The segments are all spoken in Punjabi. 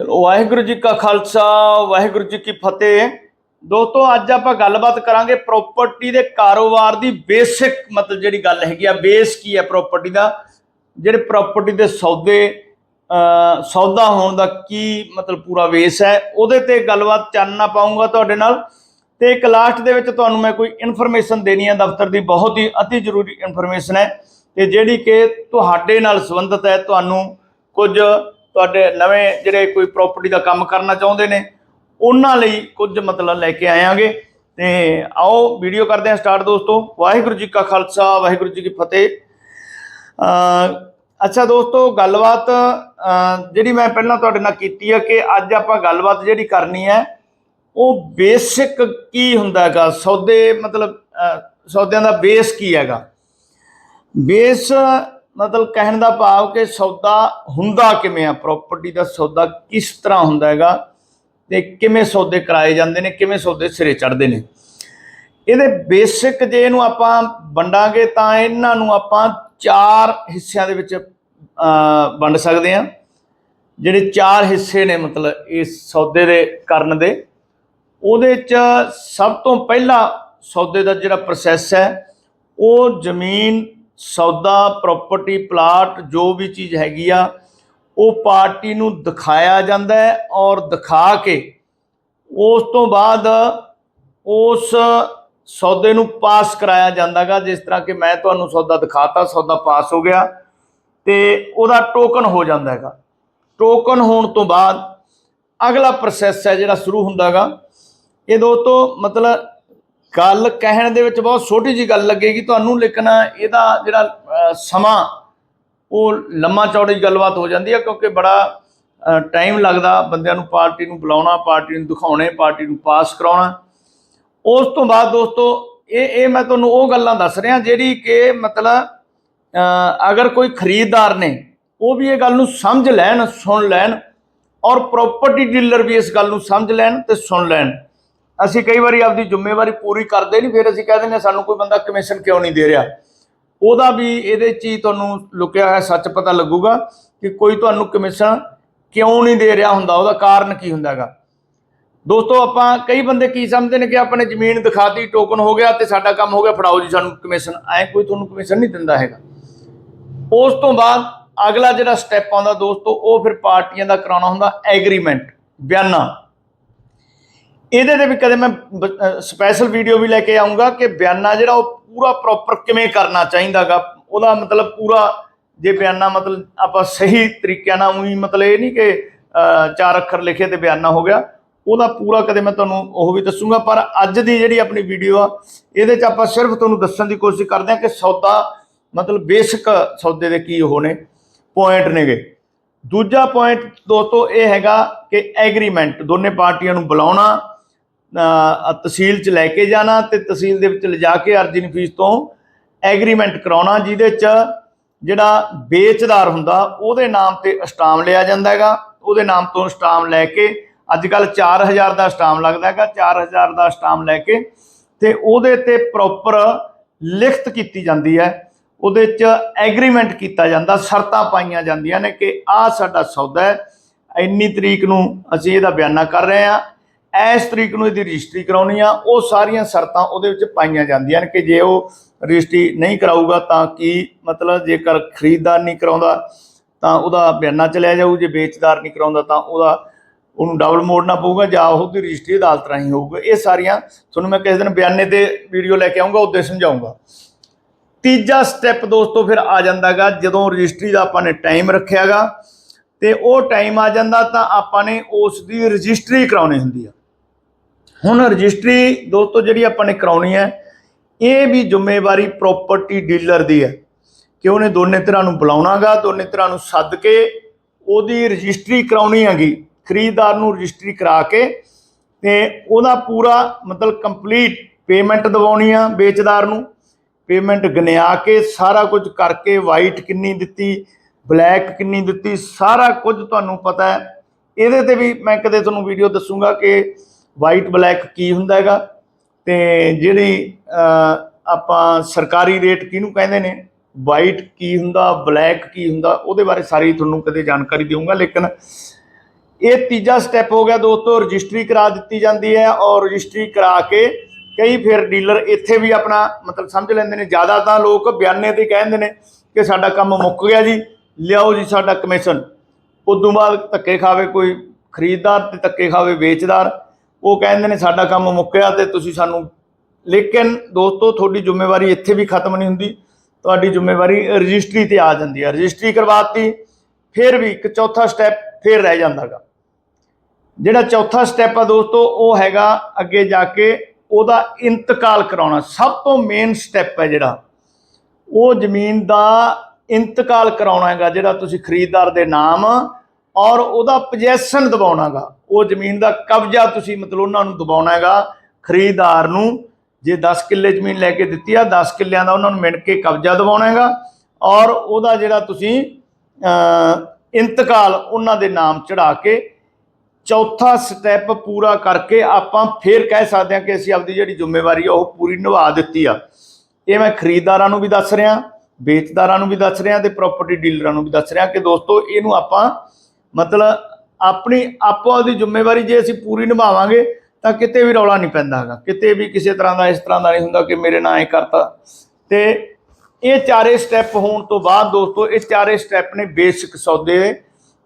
ਚਲੋ, ਵਾਹਿਗੁਰੂ ਜੀ ਕਾ ਖਾਲਸਾ, ਵਾਹਿਗੁਰੂ ਜੀ ਕੀ ਫਤਿਹ। ਦੋਸਤੋ, ਅੱਜ ਆਪਾਂ ਗੱਲਬਾਤ ਕਰਾਂਗੇ ਪ੍ਰਾਪਰਟੀ ਦੇ ਕਾਰੋਬਾਰ ਦੀ ਬੇਸਿਕ ਮਤਲਬ ਜਿਹੜੀ ਗੱਲ ਹੈਗੀ ਆ ਬੇਸ ਕੀ ਹੈ ਪ੍ਰਾਪਰਟੀ ਦਾ? ਜਿਹੜੇ ਪ੍ਰਾਪਰਟੀ ਦੇ ਸੌਦੇ ਸੌਦਾ ਹੋਣ ਦਾ ਕੀ ਮਤਲਬ ਪੂਰਾ ਬੇਸ ਹੈ, ਉਹਦੇ ਤੇ ਗੱਲਬਾਤ ਚਾਨਣਾ ਪਾਉਂਗਾ ਤੁਹਾਡੇ ਨਾਲ। ਤੇ ਇੱਕ ਲਾਸਟ ਦੇ ਵਿੱਚ ਤੁਹਾਨੂੰ ਮੈਂ ਕੋਈ ਇਨਫੋਰਮੇਸ਼ਨ ਦੇਣੀ ਹੈ, ਦਫ਼ਤਰ ਦੀ ਬਹੁਤ ਹੀ ਅਤੀ ਜ਼ਰੂਰੀ ਇਨਫੋਰਮੇਸ਼ਨ ਹੈ। ਤੇ ਜਿਹੜੀ ਕਿ ਤੁਹਾਡੇ ਨਾਲ ਸੰਬੰਧਿਤ ਹੈ, ਤੁਹਾਨੂੰ ਕੁਝ ਤੁਹਾਡੇ ਨਵੇਂ ਜਿਹੜੇ ਕੋਈ ਪ੍ਰਾਪਰਟੀ ਦਾ ਕੰਮ ਕਰਨਾ ਚਾਹੁੰਦੇ ਨੇ, ਉਹਨਾਂ ਲਈ ਕੁਝ ਮਤਲਬ ਲੈ ਕੇ ਆਵਾਂਗੇ ਤੇ ਆਓ ਵੀਡੀਓ ਕਰਦੇ ਹਾਂ ਸਟਾਰਟ ਦੋਸਤੋ। ਵਾਹਿਗੁਰੂ ਜੀ ਕਾ ਖਾਲਸਾ, ਵਾਹਿਗੁਰੂ ਜੀ ਕੀ ਫਤਿਹ। ਅੱਛਾ ਦੋਸਤੋ, ਗੱਲਬਾਤ ਜਿਹੜੀ ਮੈਂ ਪਹਿਲਾਂ ਤੁਹਾਡੇ ਨਾਲ ਕੀਤੀ ਹੈ ਕਿ ਅੱਜ ਆਪਾਂ ਗੱਲਬਾਤ ਜਿਹੜੀ ਕਰਨੀ ਹੈ, ਉਹ ਬੇਸਿਕ ਕੀ ਹੁੰਦਾ ਹੈਗਾ? ਸੌਦੇ ਮਤਲਬ ਸੌਦਿਆਂ ਦਾ ਬੇਸ ਕੀ ਹੈਗਾ? ਬੇਸ ਮਤਲਬ ਕਹਿਣ ਦਾ ਭਾਵ ਕਿ ਸੌਦਾ ਹੁੰਦਾ ਕਿਵੇਂ ਆ? ਪ੍ਰਾਪਰਟੀ ਦਾ ਸੌਦਾ ਕਿਸ ਤਰ੍ਹਾਂ ਹੁੰਦਾ ਹੈਗਾ ਤੇ ਕਿਵੇਂ ਸੌਦੇ ਕਰਾਏ ਜਾਂਦੇ ਨੇ, ਕਿਵੇਂ ਸੌਦੇ ਸਿਰੇ ਚੜ੍ਹਦੇ ਨੇ? ਇਹਦੇ ਬੇਸਿਕ ਜੇ ਇਹਨੂੰ ਆਪਾਂ ਵੰਡਾਂਗੇ ਤਾਂ ਇਹਨਾਂ ਨੂੰ ਆਪਾਂ ਚਾਰ ਹਿੱਸਿਆਂ ਦੇ ਵਿੱਚ ਵੰਡ ਸਕਦੇ ਹਾਂ। ਜਿਹੜੇ ਚਾਰ ਹਿੱਸੇ ਨੇ ਮਤਲਬ ਇਸ ਸੌਦੇ ਦੇ ਕਰਨ ਦੇ, ਉਹਦੇ ਚ ਸਭ ਤੋਂ ਪਹਿਲਾ ਸੌਦੇ ਦਾ ਜਿਹੜਾ ਪ੍ਰੋਸੈਸ ਹੈ, ਉਹ ਜ਼ਮੀਨ ਸੌਦਾ ਪ੍ਰਾਪਰਟੀ ਪਲਾਟ ਜੋ ਵੀ ਚੀਜ਼ ਹੈਗੀ ਆ, ਉਹ ਪਾਰਟੀ ਨੂੰ ਦਿਖਾਇਆ ਜਾਂਦਾ ਹੈ ਔਰ ਦਿਖਾ ਕੇ ਉਸ ਤੋਂ ਬਾਅਦ ਉਸ ਸੌਦੇ ਨੂੰ ਪਾਸ ਕਰਾਇਆ ਜਾਂਦਾਗਾ ਜਿਸ ਤਰ੍ਹਾਂ ਕਿ ਮੈਂ ਤੁਹਾਨੂੰ ਸੌਦਾ ਦਿਖਾਤਾ, ਸੌਦਾ ਪਾਸ ਹੋ ਗਿਆ ਤੇ ਉਹਦਾ ਟੋਕਨ ਹੋ ਜਾਂਦਾ ਹੈਗਾ। ਟੋਕਨ ਹੋਣ ਤੋਂ ਬਾਅਦ ਅਗਲਾ ਪ੍ਰੋਸੈਸ ਹੈ ਜਿਹੜਾ ਸ਼ੁਰੂ ਹੁੰਦਾਗਾ ਇਹ ਦੋਸਤੋ ਮਤਲਬ ਗੱਲ ਕਹਿਣ ਦੇ ਵਿੱਚ ਬਹੁਤ ਛੋਟੀ ਜੀ ਗੱਲ ਲੱਗੇਗੀ ਤੁਹਾਨੂੰ, ਲੇਕਿਨ ਇਹਦਾ ਜਿਹੜਾ ਸਮਾਂ, ਉਹ ਲੰਮਾ ਚੌੜੀ ਗੱਲਬਾਤ ਹੋ ਜਾਂਦੀ ਹੈ, ਕਿਉਂਕਿ ਬੜਾ ਟਾਈਮ ਲੱਗਦਾ ਬੰਦਿਆਂ ਨੂੰ ਪਾਰਟੀ ਨੂੰ ਬੁਲਾਉਣਾ, ਪਾਰਟੀ ਨੂੰ ਦਿਖਾਉਣੇ, ਪਾਰਟੀ ਨੂੰ ਪਾਸ ਕਰਾਉਣਾ। ਉਸ ਤੋਂ ਬਾਅਦ ਦੋਸਤੋ, ਇਹ ਇਹ ਮੈਂ ਤੁਹਾਨੂੰ ਉਹ ਗੱਲਾਂ ਦੱਸ ਰਿਹਾ ਜਿਹੜੀ ਕਿ ਮਤਲਬ ਅਗਰ ਕੋਈ ਖਰੀਦਦਾਰ ਨੇ, ਉਹ ਵੀ ਇਹ ਗੱਲ ਨੂੰ ਸਮਝ ਲੈਣ, ਸੁਣ ਲੈਣ ਔਰ ਪ੍ਰਾਪਰਟੀ ਡੀਲਰ ਵੀ ਇਸ ਗੱਲ ਨੂੰ ਸਮਝ ਲੈਣ ਤੇ ਸੁਣ ਲੈਣ। ਅਸੀਂ ਕਈ ਵਾਰੀ ਆਪਦੀ ਜ਼ਿੰਮੇਵਾਰੀ ਪੂਰੀ ਕਰਦੇ ਨਹੀਂ, ਫਿਰ ਅਸੀਂ ਕਹਿ ਦਿੰਦੇ ਸਾਨੂੰ ਕੋਈ ਬੰਦਾ ਕਮਿਸ਼ਨ ਕਿਉਂ ਨਹੀਂ ਦੇ ਰਿਹਾ। ਉਹਦਾ ਵੀ ਇਹਦੇ ਚ ਹੀ ਤੁਹਾਨੂੰ ਲੁਕਿਆ ਹੋਇਆ ਸੱਚ ਪਤਾ ਲੱਗੂਗਾ ਕਿ ਕੋਈ ਤੁਹਾਨੂੰ ਕਮਿਸ਼ਨ ਕਿਉਂ ਨਹੀਂ ਦੇ ਰਿਹਾ ਹੁੰਦਾ, ਉਹਦਾ ਕਾਰਨ ਕੀ ਹੁੰਦਾਗਾ ਦੋਸਤੋ, ਆਪਾਂ ਕਈ ਬੰਦੇ ਕੀ ਸਮਝਦੇ ਨੇ ਕਿ ਆਪਣੇ ਜ਼ਮੀਨ ਦਿਖਾਤੀ ਟੋਕਨ ਹੋ ਗਿਆ ਤੇ ਸਾਡਾ ਕੰਮ ਹੋ ਗਿਆ, ਫੜਾਓ ਜੀ ਸਾਨੂੰ ਕਮਿਸ਼ਨ ਐ ਕੋਈ ਤੁਹਾਨੂੰ ਕਮਿਸ਼ਨ ਨਹੀਂ ਦਿੰਦਾ ਹੈਗਾ। ਉਸ ਤੋਂ ਬਾਅਦ ਅਗਲਾ ਜਿਹੜਾ ਸਟੈਪ ਆਉਂਦਾ ਦੋਸਤੋ, ਉਹ ਫਿਰ ਪਾਰਟੀਆਂ ਦਾ ਕਰਾਉਣਾ ਹੁੰਦਾ ਐਗਰੀਮੈਂਟ ਬਿਆਨਾ। ਇਹਦੇ ਤੇ ਵੀ ਕਦੇ ਮੈਂ ਸਪੈਸ਼ਲ ਵੀਡੀਓ ਵੀ ਲੈ ਕੇ ਆਉਂਗਾ ਕਿ ਬਿਆਨਾ ਜਿਹੜਾ ਉਹ ਪੂਰਾ ਪ੍ਰੋਪਰ ਕਿਵੇਂ ਕਰਨਾ ਚਾਹੀਦਾਗਾ। ਉਹਦਾ ਮਤਲਬ ਪੂਰਾ ਜੇ ਬਿਆਨਾ ਮਤਲਬ ਆਪਾਂ ਸਹੀ ਤਰੀਕਿਆਂ ਨਾਲ ਉਹੀ ਮਤਲਬ ਇਹ ਨਹੀਂ ਕਿ ਚਾਰ ਅੱਖਰ ਲਿਖੇ ਤੇ ਬਿਆਨਾ ਹੋ ਗਿਆ। ਉਹਦਾ ਪੂਰਾ ਕਦੇ ਮੈਂ ਤੁਹਾਨੂੰ ਉਹ ਵੀ ਦੱਸੂਗਾ, ਪਰ ਅੱਜ ਦੀ ਜਿਹੜੀ ਆਪਣੀ ਵੀਡੀਓ ਆ, ਇਹਦੇ 'ਚ ਆਪਾਂ ਸਿਰਫ ਤੁਹਾਨੂੰ ਦੱਸਣ ਦੀ ਕੋਸ਼ਿਸ਼ ਕਰਦੇ ਹਾਂ ਕਿ ਸੌਦਾ, ਮਤਲਬ ਬੇਸਿਕ ਸੌਦੇ ਦੇ ਕੀ ਉਹ ਨੇ ਪੁਆਇੰਟ ਨੇਗੇ। ਦੂਜਾ ਪੁਆਇੰਟ ਦੋਸਤੋ ਇਹ ਹੈਗਾ ਕਿ ਐਗਰੀਮੈਂਟ ਦੋਨੇ ਪਾਰਟੀਆਂ ਨੂੰ ਬੁਲਾਉਣਾ ਤਹਿਸੀਲ 'ਚ ਲੈ ਕੇ ਜਾਣਾ ਤੇ ਤਹਿਸੀਲ ਦੇ ਵਿੱਚ ਲਿਜਾ ਕੇ ਅਰਜੀ ਫੀਸ ਤੋਂ ਐਗਰੀਮੈਂਟ ਕਰਾਉਣਾ, ਜਿਹਦੇ 'ਚ ਜਿਹੜਾ ਵੇਚਦਾਰ ਹੁੰਦਾ, ਉਹਦੇ ਨਾਮ ਤੇ ਸਟਾਮ ਲਿਆ ਜਾਂਦਾ ਹੈਗਾ। ਉਹਦੇ ਨਾਮ ਤੋਂ ਸਟਾਮ ਲੈ ਕੇ ਅੱਜ ਕੱਲ 4000 ਦਾ ਸਟਾਮ ਲੱਗਦਾ ਹੈਗਾ 4000 ਦਾ ਸਟਾਮ ਲੈ ਕੇ ਤੇ ਉਹਦੇ ਤੇ ਪ੍ਰੋਪਰ ਲਿਖਤ ਕੀਤੀ ਜਾਂਦੀ ਹੈ। ਉਹਦੇ 'ਚ ਐਗਰੀਮੈਂਟ ਕੀਤਾ ਜਾਂਦਾ, ਸ਼ਰਤਾਂ ਪਾਈਆਂ ਜਾਂਦੀਆਂ ਨੇ ਕਿ ਆਹ ਸਾਡਾ ਸੌਦਾ ਹੈ। ਇੰਨੀ ਤਰੀਕ ਨੂੰ ਅਸੀਂ ਇਹਦਾ ਬਿਆਨਾ ਕਰ ਰਹੇ ਹਾਂ। ਇਸ ਤਰੀਕ ਨੂੰ ਇਹਦੀ ਰਜਿਸਟਰੀ ਕਰਾਉਣੀ ਆ। ਉਹ ਸਾਰੀਆਂ ਸ਼ਰਤਾਂ ਉਹਦੇ ਵਿੱਚ ਪਾਈਆਂ ਜਾਂਦੀਆਂ ਨੇ ਕਿ ਜੇ ਉਹ ਰਜਿਸਟਰੀ ਨਹੀਂ ਕਰਾਊਗਾ ਤਾਂ ਕੀ ਮਤਲਬ ਜੇਕਰ ਖਰੀਦਦਾਰ ਨਹੀਂ ਕਰਾਉਂਦਾ ਤਾਂ ਉਹਦਾ ਬਿਆਨਾ ਚਲਿਆ ਜਾਊ। ਜੇ ਵੇਚਦਾਰ ਨਹੀਂ ਕਰਾਉਂਦਾ ਤਾਂ ਉਹਦਾ ਉਹਨੂੰ ਡਬਲ ਮੋੜਨਾ ਪਊਗਾ ਜਾਂ ਉਹਦੀ ਰਜਿਸਟਰੀ ਅਦਾਲਤ ਰਾਹੀਂ ਹੋਊਗਾ। ਇਹ ਸਾਰੀਆਂ ਤੁਹਾਨੂੰ ਮੈਂ ਕਿਸੇ ਦਿਨ ਬਿਆਨੇ ਤੇ ਵੀਡੀਓ ਲੈ ਕੇ ਆਉਂਗਾ ਉੱਦੇ ਸਮਝਾਉਂਗਾ ਤੀਜਾ ਸਟੈਪ ਦੋਸਤੋ ਫਿਰ ਆ ਜਾਂਦਾਗਾ, ਜਦੋਂ ਰਜਿਸਟਰੀ ਦਾ ਆਪਾਂ ਨੇ ਟਾਈਮ ਰੱਖਿਆਗਾ ਤੇ ਉਹ ਟਾਈਮ ਆ ਜਾਂਦਾ ਤਾਂ ਆਪਾਂ ਨੇ ਉਸ ਦੀ ਰਜਿਸਟਰੀ ਕਰਾਉਣੀ ਹੁੰਦੀ ਆ। ਹੁਣ ਰਜਿਸਟਰੀ ਦੋਸਤੋ ਜਿਹੜੀ ਆਪਾਂ ਨੇ ਕਰਾਉਣੀ ਹੈ, ਇਹ ਵੀ ਜ਼ਿੰਮੇਵਾਰੀ ਪ੍ਰਾਪਰਟੀ ਡੀਲਰ ਦੀ ਹੈ ਕਿ ਉਹਨੇ ਦੋਨੇ ਤਰ੍ਹਾਂ ਨੂੰ ਬੁਲਾਉਣਾਗਾ, ਦੋਨੇ ਤਰ੍ਹਾਂ ਨੂੰ ਸੱਦ ਕੇ ਉਹਦੀ ਰਜਿਸਟਰੀ ਕਰਾਉਣੀ ਹੈਗੀ, ਖਰੀਦਦਾਰ ਨੂੰ ਰਜਿਸਟਰੀ ਕਰਾ ਕੇ ਤੇ ਉਹਦਾ ਪੂਰਾ ਮਤਲਬ ਕੰਪਲੀਟ ਪੇਮੈਂਟ ਦਿਵਾਉਣੀ ਆ ਵੇਚਦਾਰ ਨੂੰ ਪੇਮੈਂਟ ਗਨਿਆ ਕੇ ਸਾਰਾ ਕੁਝ ਕਰਕੇ ਵਾਈਟ ਕਿੰਨੀ ਦਿੱਤੀ ਬਲੈਕ ਕਿੰਨੀ ਦਿੱਤੀ, ਸਾਰਾ ਕੁਝ ਤੁਹਾਨੂੰ ਪਤਾ ਹੈ। ਇਹਦੇ ਤੇ ਵੀ ਮੈਂ ਕਦੇ ਤੁਹਾਨੂੰ ਵੀਡੀਓ ਦੱਸੂਗਾ ਕਿ ਵਾਈਟ ਬਲੈਕ ਕੀ ਹੁੰਦਾ ਹੈਗਾ? ਤੇ ਜਿਹੜੀ ਆਪਾਂ ਸਰਕਾਰੀ ਰੇਟ ਕਿਹਨੂੰ ਕਹਿੰਦੇ ਨੇ? ਵਾਈਟ ਕੀ ਹੁੰਦਾ ਬਲੈਕ ਕੀ ਹੁੰਦਾ, ਉਹਦੇ ਬਾਰੇ ਸਾਰੀ ਤੁਹਾਨੂੰ ਕਦੇ ਜਾਣਕਾਰੀ ਦੇਵਾਂਗਾ ਲੇਕਿਨ ਇਹ ਤੀਜਾ ਸਟੈਪ ਹੋ ਗਿਆ ਦੋਸਤੋ, ਰਜਿਸਟਰੀ ਕਰਾ ਦਿੱਤੀ ਜਾਂਦੀ ਹੈ ਔਰ ਰਜਿਸਟਰੀ ਕਰਾ ਕੇ ਕਈ ਫਿਰ ਡੀਲਰ ਇੱਥੇ ਵੀ ਆਪਣਾ, ਮਤਲਬ ਸਮਝ ਲੈਂਦੇ ਨੇ, ਜ਼ਿਆਦਾ ਤਾਂ ਲੋਕ ਬਿਆਨੇ ਤੇ ਕਹਿੰਦੇ ਨੇ ਕਿ ਸਾਡਾ ਕੰਮ ਮੁੱਕ ਗਿਆ ਜੀ, ਲਿਆਓ ਜੀ ਸਾਡਾ ਕਮਿਸ਼ਨ ਉਦੋਂ ਬਾਅਦ ਧੱਕੇ ਖਾਵੇ ਕੋਈ ਖਰੀਦਦਾਰ ਤੇ ਧੱਕੇ ਖਾਵੇ ਵੇਚਦਾਰ। ਉਹ ਕਹਿੰਦੇ ਨੇ, ਸਾਡਾ ਕੰਮ ਮੁੱਕਿਆ ਤੇ ਤੁਸੀਂ ਸਾਨੂੰ ਲੇਕਿਨ ਦੋਸਤੋ, ਤੁਹਾਡੀ ਜ਼ਿੰਮੇਵਾਰੀ ਇੱਥੇ ਵੀ ਖਤਮ ਨਹੀਂ ਹੁੰਦੀ। ਤੁਹਾਡੀ ਜ਼ਿੰਮੇਵਾਰੀ ਰਜਿਸਟਰੀ ਤੇ ਆ ਜਾਂਦੀ ਹੈ। ਰਜਿਸਟਰੀ ਕਰਵਾਤੀ, ਫਿਰ ਵੀ ਇੱਕ ਚੌਥਾ ਸਟੈਪ ਫਿਰ ਰਹਿ ਜਾਂਦਾਗਾ। ਜਿਹੜਾ ਚੌਥਾ ਸਟੈਪ ਆ ਦੋਸਤੋ, ਉਹ ਹੈਗਾ ਅੱਗੇ ਜਾ ਕੇ ਉਹਦਾ ਇੰਤਕਾਲ ਕਰਾਉਣਾ। ਸਭ ਤੋਂ ਮੇਨ ਸਟੈਪ ਹੈ ਜਿਹੜਾ। ਉਹ ਜ਼ਮੀਨ ਦਾ ਇੰਤਕਾਲ ਕਰਾਉਣਾ ਹੈਗਾ, ਜਿਹੜਾ ਤੁਸੀਂ ਖਰੀਦਦਾਰ ਦੇ ਨਾਮ ਔਰ ਉਹਦਾ ਪੋਜੈਸ਼ਨ ਦਿਵਾਉਣਾਗਾ ਉਹ ਜ਼ਮੀਨ ਦਾ ਕਬਜ਼ਾ ਤੁਸੀਂ ਮਤਲਬ ਉਹਨਾਂ ਨੂੰ ਦਬਾਉਣਾ ਹੈਗਾ ਖਰੀਦਦਾਰ ਨੂੰ ਜੇ 10 ਕਿੱਲੇ ਜ਼ਮੀਨ ਲੈ ਕੇ ਦਿੱਤੀ ਆ 10 ਕਿੱਲਿਆਂ ਦਾ ਉਹਨਾਂ ਨੂੰ ਮਿਣ ਕੇ ਕਬਜ਼ਾ ਦਬਾਉਣਾ ਹੈਗਾ ਔਰ ਉਹਦਾ ਜਿਹੜਾ ਤੁਸੀਂ ਇੰਤਕਾਲ ਉਹਨਾਂ ਦੇ ਨਾਮ ਚੜਾ ਕੇ ਚੌਥਾ ਸਟੈਪ ਪੂਰਾ ਕਰਕੇ ਆਪਾਂ ਫੇਰ ਕਹਿ ਸਕਦੇ ਹਾਂ ਕਿ ਅਸੀਂ ਆਪਦੀ ਜਿਹੜੀ ਜ਼ਿੰਮੇਵਾਰੀ ਆ, ਉਹ ਪੂਰੀ ਨਿਭਾ ਦਿੱਤੀ ਆ। ਇਹ ਮੈਂ ਖਰੀਦਦਾਰਾਂ ਨੂੰ ਵੀ ਦੱਸ ਰਿਹਾ, ਵੇਚਦਾਰਾਂ ਨੂੰ ਵੀ ਦੱਸ ਰਿਹਾ ਤੇ ਪ੍ਰਾਪਰਟੀ ਡੀਲਰਾਂ ਨੂੰ ਵੀ ਦੱਸ ਰਿਹਾ ਕਿ ਦੋਸਤੋ, ਇਹਨੂੰ ਆਪਾਂ ਮਤਲਬ ਆਪਣੀ ਆਪੋ ਆਪਦੀ ਜ਼ਿੰਮੇਵਾਰੀ ਜੇ ਅਸੀਂ ਪੂਰੀ ਨਿਭਾਵਾਂਗੇ ਤਾਂ ਕਿਤੇ ਵੀ ਰੌਲਾ ਨਹੀਂ ਪੈਂਦਾ ਹੈਗਾ। ਕਿਤੇ ਵੀ ਕਿਸੇ ਤਰ੍ਹਾਂ ਦਾ ਇਸ ਤਰ੍ਹਾਂ ਦਾ ਨਹੀਂ ਹੁੰਦਾ ਕਿ ਮੇਰੇ ਨਾਲ ਐ ਕਰਤਾ। ਤੇ ਇਹ ਚਾਰੇ ਸਟੈਪ ਹੋਣ ਤੋਂ ਬਾਅਦ ਦੋਸਤੋ, ਇਹ ਚਾਰੇ ਸਟੈਪ ਨੇ ਬੇਸਿਕ ਸੌਦੇ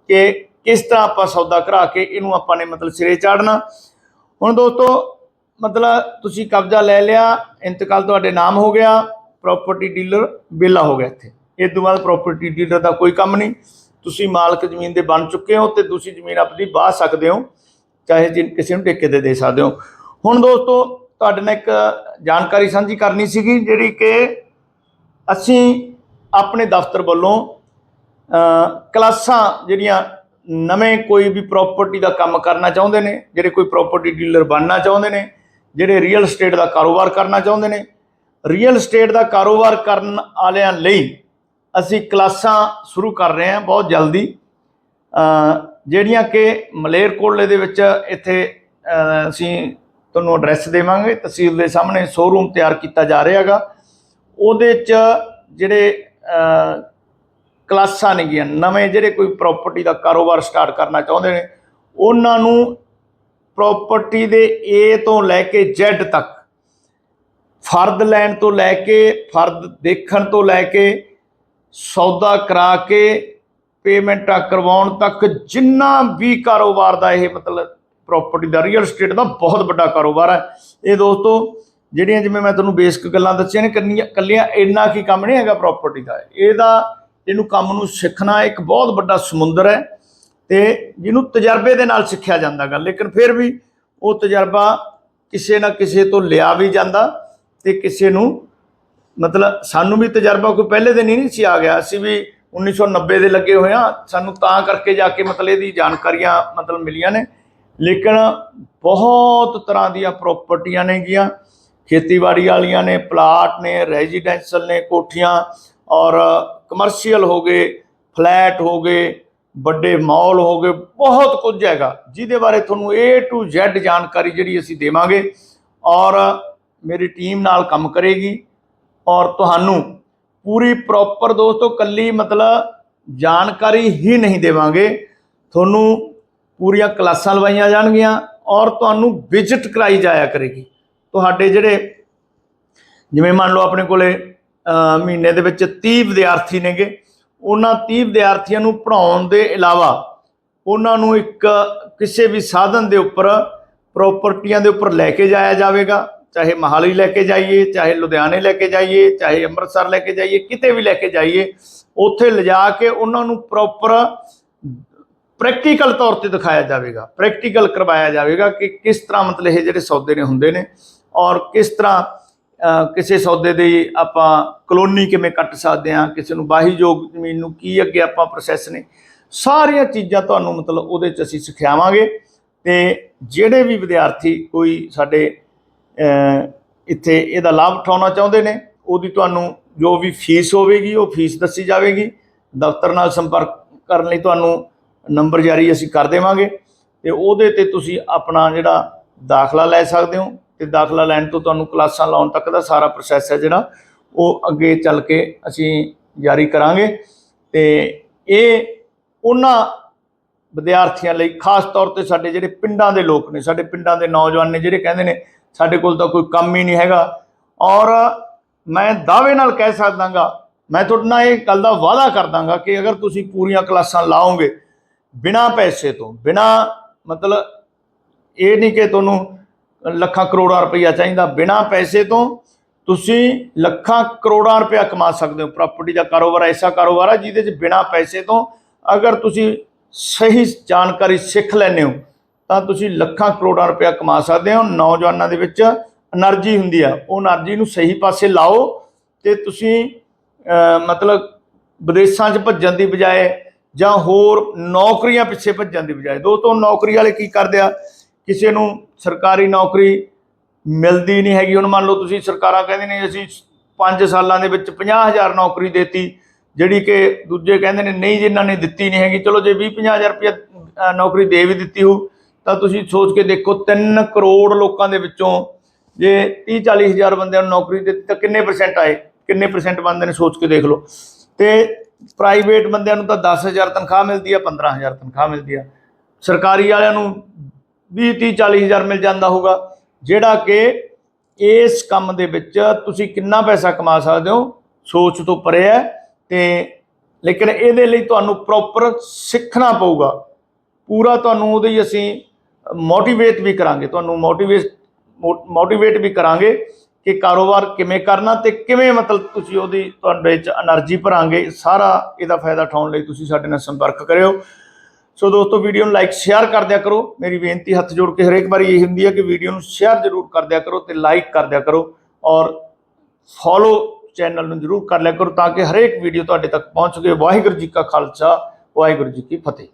ਕਿ ਕਿਸ ਤਰ੍ਹਾਂ ਆਪਾਂ ਸੌਦਾ ਕਰਾ ਕੇ ਇਹਨੂੰ ਆਪਾਂ ਨੇ ਮਤਲਬ ਸਿਰੇ ਚਾੜਨਾ। ਹੁਣ ਦੋਸਤੋ, ਮਤਲਬ ਤੁਸੀਂ ਕਬਜ਼ਾ ਲੈ ਲਿਆ, ਇੰਤਕਾਲ ਤੁਹਾਡੇ ਨਾਮ ਹੋ ਗਿਆ ਪ੍ਰਾਪਰਟੀ ਡੀਲਰ ਵਿਹਲਾ ਹੋ ਗਿਆ ਇੱਥੇ। ਇਸ ਤੋਂ ਬਾਅਦ ਪ੍ਰਾਪਰਟੀ ਡੀਲਰ ਦਾ ਕੋਈ ਕੰਮ ਨਹੀਂ। ਤੁਸੀਂ ਮਾਲਕ ਜ਼ਮੀਨ ਦੇ ਬਣ ਚੁੱਕੇ ਹੋ ਤੇ ਤੁਸੀਂ ਜ਼ਮੀਨ ਆਪਣੀ ਬਾਹ ਸਕਦੇ ਹੋ, ਚਾਹੇ ਜੇ, ਕਿਸੇ ਨੂੰ ਠੇਕੇ ਤੇ ਦੇ ਸਕਦੇ ਹੋ। ਹੁਣ ਦੋਸਤੋ, ਤੁਹਾਡੇ ਨਾਲ ਇੱਕ ਜਾਣਕਾਰੀ ਸਾਂਝੀ ਕਰਨੀ ਸੀਗੀ, ਜਿਹੜੀ ਕਿ ਅਸੀਂ ਆਪਣੇ ਦਫ਼ਤਰ ਵੱਲੋਂ ਕਲਾਸਾਂ ਜਿਹੜੀਆਂ ਨਵੇਂ ਕੋਈ ਵੀ ਪ੍ਰਾਪਰਟੀ ਦਾ ਕੰਮ ਕਰਨਾ ਚਾਹੁੰਦੇ ਨੇ, ਜਿਹੜੇ ਕੋਈ ਪ੍ਰਾਪਰਟੀ ਡੀਲਰ ਬਣਨਾ ਚਾਹੁੰਦੇ ਨੇ, ਜਿਹੜੇ ਰੀਅਲ ਏਸਟੇਟ ਦਾ ਕਾਰੋਬਾਰ ਕਰਨਾ ਚਾਹੁੰਦੇ ਨੇ ਰੀਅਲ ਏਸਟੇਟ ਦਾ ਕਾਰੋਬਾਰ ਕਰਨ ਵਾਲਿਆਂ ਲਈ ਅਸੀਂ ਕਲਾਸਾਂ ਸ਼ੁਰੂ ਕਰ ਰਹੇ ਹਾਂ ਬਹੁਤ ਜਲਦੀ। ਜਿਹੜੀਆਂ ਕਿ ਮਲੇਰਕੋਟਲੇ ਦੇ ਵਿੱਚ ਇੱਥੇ ਅਸੀਂ ਤੁਹਾਨੂੰ ਐਡਰੈਸ ਦੇਵਾਂਗੇ। ਤਹਿਸੀਲ ਦੇ ਸਾਹਮਣੇ ਸ਼ੋਰੂਮ ਤਿਆਰ ਕੀਤਾ ਜਾ ਰਿਹਾ ਹੈਗਾ। ਉਹਦੇ 'ਚ ਜਿਹੜੇ ਕਲਾਸਾਂ ਨੇਗੀਆਂ, ਨਵੇਂ ਜਿਹੜੇ ਕੋਈ ਪ੍ਰਾਪਰਟੀ ਦਾ ਕਾਰੋਬਾਰ ਸਟਾਰਟ ਕਰਨਾ ਚਾਹੁੰਦੇ ਨੇ, ਉਹਨਾਂ ਨੂੰ ਪ੍ਰਾਪਰਟੀ ਦੇ A ਤੋਂ ਲੈ ਕੇ Z ਤੱਕ, ਫਰਦ ਲੈਣ ਤੋਂ ਲੈ ਕੇ, ਫਰਦ ਦੇਖਣ ਤੋਂ ਲੈ ਕੇ ਸੌਦਾ ਕਰਾ ਕੇ ਪੇਮੈਂਟਾਂ ਕਰਵਾਉਣ ਤੱਕ ਜਿੰਨਾ ਵੀ ਕਾਰੋਬਾਰ ਦਾ ਇਹ ਮਤਲਬ ਪ੍ਰਾਪਰਟੀ ਦਾ ਰੀਅਲ ਏਸਟੇਟ ਦਾ ਬਹੁਤ ਵੱਡਾ ਕਾਰੋਬਾਰ ਹੈ। ਇਹ ਦੋਸਤੋ, ਜਿਹੜੀਆਂ ਜਿਵੇਂ ਮੈਂ ਤੁਹਾਨੂੰ ਬੇਸਿਕ ਗੱਲਾਂ ਦੱਸੀਆਂ ਨੇ, ਕੰਨੀਆਂ ਕੱਲੀਆਂ ਇੰਨਾ ਕੀ ਕੰਮ ਨਹੀਂ ਹੈਗਾ ਪ੍ਰਾਪਰਟੀ ਦਾ। ਇਹਦਾ ਇਹਨੂੰ ਕੰਮ ਨੂੰ ਸਿੱਖਣਾ ਇੱਕ ਬਹੁਤ ਵੱਡਾ ਸਮੁੰਦਰ ਹੈ ਤੇ ਜਿਹਨੂੰ ਤਜਰਬੇ ਦੇ ਨਾਲ ਸਿੱਖਿਆ ਜਾਂਦਾ ਗਾ। ਲੇਕਿਨ ਫਿਰ ਵੀ ਉਹ ਤਜਰਬਾ ਕਿਸੇ ਨਾ ਕਿਸੇ ਤੋਂ ਲਿਆ ਵੀ ਜਾਂਦਾ ਤੇ ਕਿਸੇ ਨੂੰ ਮਤਲਬ ਸਾਨੂੰ ਵੀ ਤਜਰਬਾ ਕੋਈ ਪਹਿਲੇ ਦਿਨ ਹੀ ਨਹੀਂ ਸੀ ਆ ਗਿਆ। ਅਸੀਂ ਵੀ 1990 ਦੇ ਲੱਗੇ ਹੋਏ ਆ ਸਾਨੂੰ ਤਾਂ ਕਰਕੇ ਜਾ ਕੇ ਮਤਲਬ ਇਹਦੀ ਜਾਣਕਾਰੀਆਂ ਮਤਲਬ ਮਿਲੀਆਂ ਨੇ। ਲੇਕਿਨ ਬਹੁਤ ਤਰ੍ਹਾਂ ਦੀਆਂ ਪ੍ਰਾਪਰਟੀਆਂ ਨੇਗੀਆਂ ਖੇਤੀਬਾੜੀ ਵਾਲੀਆਂ ਨੇ ਪਲਾਟ ਨੇ ਰੈਜ਼ੀਡੈਂਸ਼ੀਅਲ ਨੇ, ਕੋਠੀਆਂ। ਔਰ ਕਮਰਸ਼ੀਅਲ ਹੋ ਗਏ ਫਲੈਟ ਹੋ ਗਏ, ਵੱਡੇ ਮਾਲ ਹੋ ਗਏ। ਬਹੁਤ ਕੁਝ ਹੈਗਾ। ਜਿਹਦੇ ਬਾਰੇ ਤੁਹਾਨੂੰ A to Z ਜਾਣਕਾਰੀ ਜਿਹੜੀ ਅਸੀਂ ਦੇਵਾਂਗੇ। ਔਰ ਮੇਰੀ ਟੀਮ ਨਾਲ ਕੰਮ ਕਰੇਗੀ। ਔਰ ਤੁਹਾਨੂੰ ਪੂਰੀ ਪ੍ਰੋਪਰ ਦੋਸਤੋ ਕੱਲੀ ਮਤਲਬ ਜਾਣਕਾਰੀ ਹੀ ਨਹੀਂ ਦੇਵਾਂਗੇ। ਤੁਹਾਨੂੰ ਪੂਰੀਆਂ ਕਲਾਸਾਂ ਲਵਾਈਆਂ ਜਾਣਗੀਆਂ ਔਰ ਤੁਹਾਨੂੰ ਵਿਜ਼ਿਟ ਕਰਾਈ ਜਾਇਆ ਕਰੇਗੀ। ਤੁਹਾਡੇ ਜਿਹੜੇ ਜਿਵੇਂ ਮੰਨ ਲਓ ਆਪਣੇ ਕੋਲੇ ਮਹੀਨੇ ਦੇ ਵਿੱਚ 30 ਵਿਦਿਆਰਥੀ ਨੇਗੇ, ਉਹਨਾਂ 30 ਵਿਦਿਆਰਥੀਆਂ ਨੂੰ ਪੜ੍ਹਾਉਣ ਦੇ ਇਲਾਵਾ ਉਹਨਾਂ ਨੂੰ ਇੱਕ ਕਿਸੇ ਵੀ ਸਾਧਨ ਦੇ ਉੱਪਰ ਪ੍ਰਾਪਰਟੀਆਂ ਦੇ ਉੱਪਰ ਲੈ ਕੇ ਜਾਇਆ ਜਾਵੇਗਾ। ਚਾਹੇ ਮਹਾਲੀ ਲੈ ਕੇ ਜਾਈਏ, ਚਾਹੇ ਲੁਧਿਆਣੇ ਲੈ ਕੇ ਜਾਈਏ, ਚਾਹੇ ਅੰਮ੍ਰਿਤਸਰ ਲੈ ਕੇ ਜਾਈਏ, ਕਿਤੇ ਵੀ ਲੈ ਕੇ ਜਾਈਏ, ਉੱਥੇ ਲਿਜਾ ਕੇ ਉਹਨਾਂ ਨੂੰ ਪ੍ਰੋਪਰ ਪ੍ਰੈਕਟੀਕਲ ਤੌਰ ਤੇ ਦਿਖਾਇਆ ਜਾਵੇਗਾ। ਪ੍ਰੈਕਟੀਕਲ ਕਰਵਾਇਆ ਜਾਵੇਗਾ ਕਿ ਕਿਸ ਤਰ੍ਹਾਂ ਮਤਲਬ ਇਹ ਜਿਹੜੇ ਸੌਦੇ ਨੇ ਹੁੰਦੇ ਨੇ ਔਰ ਕਿਸ ਤਰ੍ਹਾਂ ਕਿਸੇ ਸੌਦੇ ਦੀ ਆਪਾਂ ਕਲੋਨੀ ਕਿਵੇਂ ਕੱਟ ਸਕਦੇ ਹਾਂ, ਕਿਸੇ ਨੂੰ ਵਾਹੀਯੋਗ ਜ਼ਮੀਨ ਨੂੰ ਕੀ ਅੱਗੇ ਆਪਾਂ ਪ੍ਰੋਸੈਸ ਨੇ, ਸਾਰੀਆਂ ਚੀਜ਼ਾਂ ਤੁਹਾਨੂੰ ਮਤਲਬ ਉਹਦੇ ਚ ਅਸੀਂ ਸਿਖਾਵਾਂਗੇ ਤੇ ਜਿਹੜੇ ਵੀ ਵਿਦਿਆਰਥੀ ਕੋਈ ਸਾਡੇ ਇੱਥੇ ਇਹਦਾ ਲਾਭ ਉਠਾਉਣਾ ਚਾਹੁੰਦੇ ਨੇ। ਉਹਦੀ ਤੁਹਾਨੂੰ ਜੋ ਵੀ ਫੀਸ ਹੋਵੇਗੀ, ਉਹ ਫੀਸ ਦੱਸੀ ਜਾਵੇਗੀ। ਦਫ਼ਤਰ ਨਾਲ ਸੰਪਰਕ ਕਰਨ ਲਈ ਤੁਹਾਨੂੰ ਨੰਬਰ ਜਾਰੀ ਅਸੀਂ ਕਰ ਦੇਵਾਂਗੇ। ਤੇ ਉਹਦੇ ਤੇ ਤੁਸੀਂ ਆਪਣਾ ਜਿਹੜਾ ਦਾਖਲਾ ਲੈ ਸਕਦੇ ਹੋ। ਤੇ ਦਾਖਲਾ ਲੈਣ ਤੋਂ ਤੁਹਾਨੂੰ ਕਲਾਸਾਂ ਲਾਉਣ ਤੱਕ ਦਾ ਸਾਰਾ ਪ੍ਰੋਸੈਸ ਹੈ ਜਿਹੜਾ, ਉਹ ਅੱਗੇ ਚੱਲ ਕੇ ਅਸੀਂ ਜਾਰੀ ਕਰਾਂਗੇ। ਤੇ ਇਹ ਉਹਨਾਂ ਵਿਦਿਆਰਥੀਆਂ ਲਈ ਖਾਸ ਤੌਰ ਤੇ ਸਾਡੇ ਜਿਹੜੇ ਪਿੰਡਾਂ ਦੇ ਲੋਕ ਨੇ, ਸਾਡੇ ਪਿੰਡਾਂ ਦੇ ਨੌਜਵਾਨ ਨੇ ਜਿਹੜੇ ਕਹਿੰਦੇ ਨੇ ਸਾਡੇ ਕੋਲ ਤਾਂ ਕੋਈ ਕੰਮ ਹੀ ਨਹੀਂ ਹੈਗਾ। ਔਰ ਮੈਂ ਦਾਅਵੇ ਨਾਲ ਕਹਿ ਸਕਦਾਗਾ, ਮੈਂ ਤੁਹਾਡੇ ਨਾਲ ਇਹ ਗੱਲ ਦਾ ਵਾਅਦਾ ਕਰਦਾਗਾ ਕਿ ਅਗਰ ਤੁਸੀਂ ਪੂਰੀਆਂ ਕਲਾਸਾਂ ਲਾਓਗੇ ਬਿਨਾਂ ਪੈਸੇ ਤੋਂ, ਬਿਨਾਂ ਮਤਲਬ ਇਹ ਨਹੀਂ ਕਿ ਤੁਹਾਨੂੰ ਲੱਖਾਂ ਕਰੋੜਾਂ ਰੁਪਈਆ ਚਾਹੀਦਾ, ਬਿਨਾਂ ਪੈਸੇ ਤੋਂ ਤੁਸੀਂ ਲੱਖਾਂ ਕਰੋੜਾਂ ਰੁਪਇਆ ਕਮਾ ਸਕਦੇ ਹੋ। ਪ੍ਰਾਪਰਟੀ ਦਾ ਕਾਰੋਬਾਰ ਐਸਾ ਕਾਰੋਬਾਰ ਹੈ ਜਿਹਦੇ 'ਚ ਬਿਨਾਂ ਪੈਸੇ ਤੋਂ ਅਗਰ ਤੁਸੀਂ ਸਹੀ ਜਾਣਕਾਰੀ ਸਿੱਖ ਲੈਂਦੇ ਹੋ ਤਾਂ ਤੁਸੀਂ ਲੱਖਾਂ ਕਰੋੜਾਂ ਰੁਪਇਆ ਕਮਾ ਸਕਦੇ ਹੋ। ਨੌਜਵਾਨਾਂ ਦੇ ਵਿੱਚ એનર્ਜੀ ਹੁੰਦੀ ਆ। ਉਹ એનર્ਜੀ ਨੂੰ ਸਹੀ ਪਾਸੇ ਲਾਓ ਤੇ ਤੁਸੀਂ ਮਤਲਬ ਵਿਦੇਸ਼ਾਂ 'ਚ ਭੱਜਣ ਦੀ ਬਜਾਏ ਜਾਂ ਹੋਰ ਨੌਕਰੀਆਂ ਪਿੱਛੇ ਭੱਜਣ ਦੀ ਬਜਾਏ। ਦੋਸਤੋ, ਨੌਕਰੀ ਵਾਲੇ ਕੀ ਕਰਦੇ ਆ? ਕਿਸੇ ਨੂੰ ਸਰਕਾਰੀ ਨੌਕਰੀ ਮਿਲਦੀ ਨਹੀਂ ਹੈਗੀ। ਹੁਣ ਮੰਨ ਲਓ ਤੁਸੀਂ ਸਰਕਾਰਾਂ ਕਹਿੰਦੇ ਨੇ ਅਸੀਂ 5 ਸਾਲਾਂ ਦੇ ਵਿੱਚ 50000 ਨੌਕਰੀ ਦੇਤੀ, ਜਿਹੜੀ ਕਿ ਦੂਜੇ ਕਹਿੰਦੇ ਨੇ, ਨਹੀਂ ਜਿਨ੍ਹਾਂ ਨੇ ਦਿੱਤੀ ਨਹੀਂ ਹੈਗੀ। ਚਲੋ ਜੇ 20 50000 ਰੁਪਏ ਨੌਕਰੀ ਦੇ ਵੀ ਦਿੱਤੀ ਹੋ ਤਾਂ ਤੁਸੀਂ ਸੋਚ ਕੇ ਦੇਖੋ 3 ਕਰੋੜ ਲੋਕਾਂ ਦੇ ਵਿੱਚੋਂ ਜੇ 30 40 ਹਜ਼ਾਰ ਬੰਦਿਆਂ ਨੂੰ ਨੌਕਰੀ ਦਿੱਤੀ ਤਾਂ ਕਿੰਨੇ ਪਰਸੈਂਟ ਆਏ? ਕਿੰਨੇ ਪਰਸੈਂਟ ਬੰਦੇ ਨੇ ਸੋਚ ਕੇ ਦੇਖ ਲਓ? ਤੇ ਪ੍ਰਾਈਵੇਟ ਬੰਦਿਆਂ ਨੂੰ ਤਾਂ 10000 ਤਨਖਾਹ ਮਿਲਦੀ ਆ 15000 ਤਨਖਾਹ ਮਿਲਦੀ ਆ। ਸਰਕਾਰੀ ਵਾਲਿਆਂ ਨੂੰ 20 30 40 ਹਜ਼ਾਰ ਮਿਲ ਜਾਂਦਾ ਹੋਊਗਾ। ਜਿਹੜਾ ਕਿ ਇਸ ਕੰਮ ਦੇ ਵਿੱਚ ਤੁਸੀਂ ਕਿੰਨਾ ਪੈਸਾ ਕਮਾ ਸਕਦੇ ਹੋ, ਸੋਚ ਤੋਂ ਪਰੇ ਹੈ। ਤੇ ਲੇਕਿਨ ਇਹਦੇ ਲਈ ਤੁਹਾਨੂੰ ਪ੍ਰੋਪਰ ਸਿੱਖਣਾ ਪਊਗਾ। ਪੂਰਾ ਤੁਹਾਨੂੰ ਉਹਦੇ ਹੀ ਅਸੀਂ ਮੋਟੀਵੇਟ ਵੀ ਕਰਾਂਗੇ। ਤੁਹਾਨੂੰ ਮੋਟੀਵੇਟ ਮੋਟੀਵੇਟ ਵੀ ਕਰਾਂਗੇ ਕਿ ਕਾਰੋਬਾਰ ਕਿਵੇਂ ਕਰਨਾ ਤੇ ਕਿਵੇਂ ਮਤਲਬ ਤੁਸੀਂ ਉਹਦੀ, ਤੁਹਾਡੇ ਵਿੱਚ એનર્ਜੀ ਭਰਾਂਗੇ। ਸਾਰਾ ਇਹਦਾ ਫਾਇਦਾ ਉਠਾਉਣ ਲਈ ਤੁਸੀਂ ਸਾਡੇ ਨਾਲ ਸੰਪਰਕ ਕਰਿਓ। ਸੋ ਦੋਸਤੋ, ਵੀਡੀਓ ਨੂੰ ਲਾਈਕ ਸ਼ੇਅਰ ਕਰ ਦਿਆ ਕਰੋ। ਮੇਰੀ ਬੇਨਤੀ ਹੱਥ ਜੋੜ ਕੇ ਹਰੇਕ ਵਾਰੀ ਇਹ ਹੁੰਦੀ ਹੈ ਕਿ ਵੀਡੀਓ ਨੂੰ ਸ਼ੇਅਰ ਜ਼ਰੂਰ ਕਰ ਦਿਆ ਕਰੋ ਤੇ ਲਾਈਕ ਕਰ ਦਿਆ ਕਰੋ ਔਰ ਫੋਲੋ ਚੈਨਲ ਨੂੰ ਜ਼ਰੂਰ ਕਰ ਲਿਆ ਕਰੋ ਤਾਂ ਕਿ ਹਰੇਕ ਵੀਡੀਓ ਤੁਹਾਡੇ ਤੱਕ ਪਹੁੰਚ ਸਕੇ। ਵਾਹਿਗੁਰੂ ਜੀ ਕਾ ਖਾਲਸਾ, ਵਾਹਿਗੁਰੂ ਜੀ ਕੀ ਫਤਿਹ।